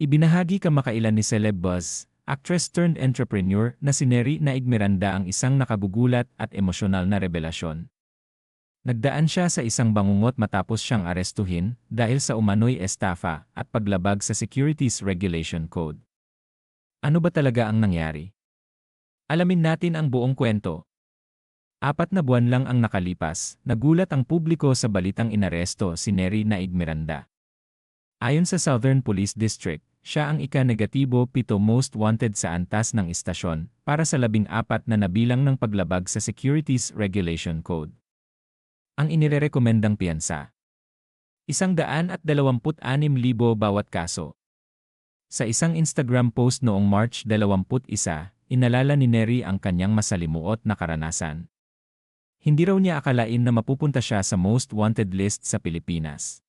Ibinahagi kamakailan ni Celeb Buzz, actress turned entrepreneur na si Neri Naig Miranda ang isang nakagugulat at emosyonal na revelasyon. Nagdaan siya sa isang bangungot matapos siyang arestuhin dahil sa umano'y estafa at paglabag sa Securities Regulation Code. Ano ba talaga ang nangyari? Alamin natin ang buong kwento. Apat na buwan lang ang nakalipas, nagulat ang publiko sa balitang inaresto si Neri Naig Miranda. Ayon sa Southern Police District, siya ang ika-negatibo pito most wanted sa antas ng istasyon para sa labing apat na nabilang ng paglabag sa Securities Regulation Code. Ang inirerekomendang piyansa. Isang daan at dalawamput anim libo bawat kaso. Sa isang Instagram post noong March 21, inalala ni Neri ang kanyang masalimuot na karanasan. Hindi raw niya akalain na mapupunta siya sa most wanted list sa Pilipinas.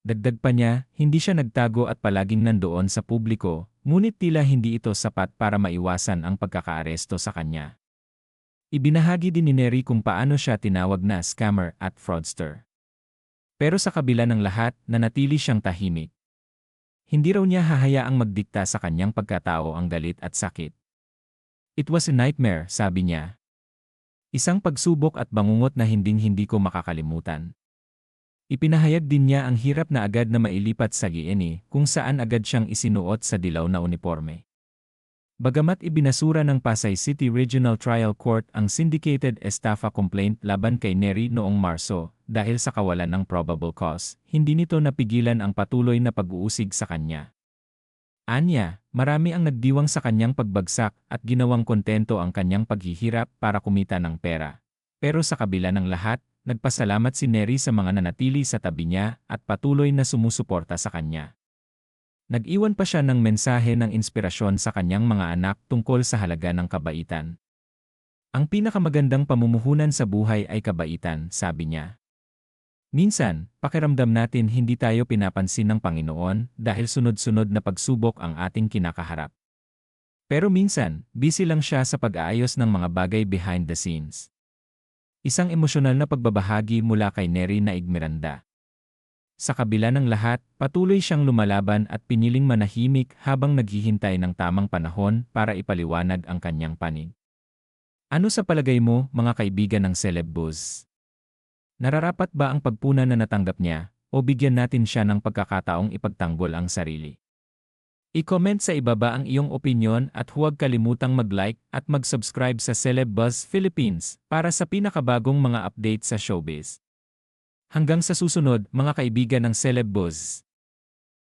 Dagdag pa niya, hindi siya nagtago at palaging nandoon sa publiko, ngunit tila hindi ito sapat para maiwasan ang pagkakaaresto sa kanya. Ibinahagi din ni Neri kung paano siya tinawag na scammer at fraudster. Pero sa kabila ng lahat, nanatili siyang tahimik. Hindi raw niya hahayaang magdikta sa kanyang pagkatao ang galit at sakit. It was a nightmare, sabi niya. Isang pagsubok at bangungot na hinding-hindi ko makakalimutan. Ipinahayag din niya ang hirap na agad na mailipat sa GNE kung saan agad siyang isinuot sa dilaw na uniforme. Bagamat ibinasura ng Pasay City Regional Trial Court ang syndicated estafa complaint laban kay Neri noong Marso dahil sa kawalan ng probable cause, hindi nito napigilan ang patuloy na pag-uusig sa kanya. Anya, marami ang nagdiwang sa kanyang pagbagsak at ginawang kontento ang kanyang paghihirap para kumita ng pera. Pero sa kabila ng lahat, nagpasalamat si Neri sa mga nanatili sa tabi niya at patuloy na sumusuporta sa kanya. Nag-iwan pa siya ng mensahe ng inspirasyon sa kanyang mga anak tungkol sa halaga ng kabaitan. Ang pinakamagandang pamumuhunan sa buhay ay kabaitan, sabi niya. Minsan, pakiramdam natin hindi tayo pinapansin ng Panginoon dahil sunod-sunod na pagsubok ang ating kinakaharap. Pero minsan, busy lang siya sa pag-aayos ng mga bagay behind the scenes. Isang emosyonal na pagbabahagi mula kay Neri Naig Miranda. Sa kabila ng lahat, patuloy siyang lumalaban at piniling manahimik habang naghihintay ng tamang panahon para ipaliwanag ang kanyang panig. Ano sa palagay mo, mga kaibigan ng Celeb Buzz? Nararapat ba ang pagpuna na natanggap niya, o bigyan natin siya ng pagkakataong ipagtanggol ang sarili? I-comment sa ibaba ang iyong opinion at huwag kalimutang mag-like at mag-subscribe sa Celeb Buzz Philippines para sa pinakabagong mga update sa showbiz. Hanggang sa susunod, mga kaibigan ng Celeb Buzz.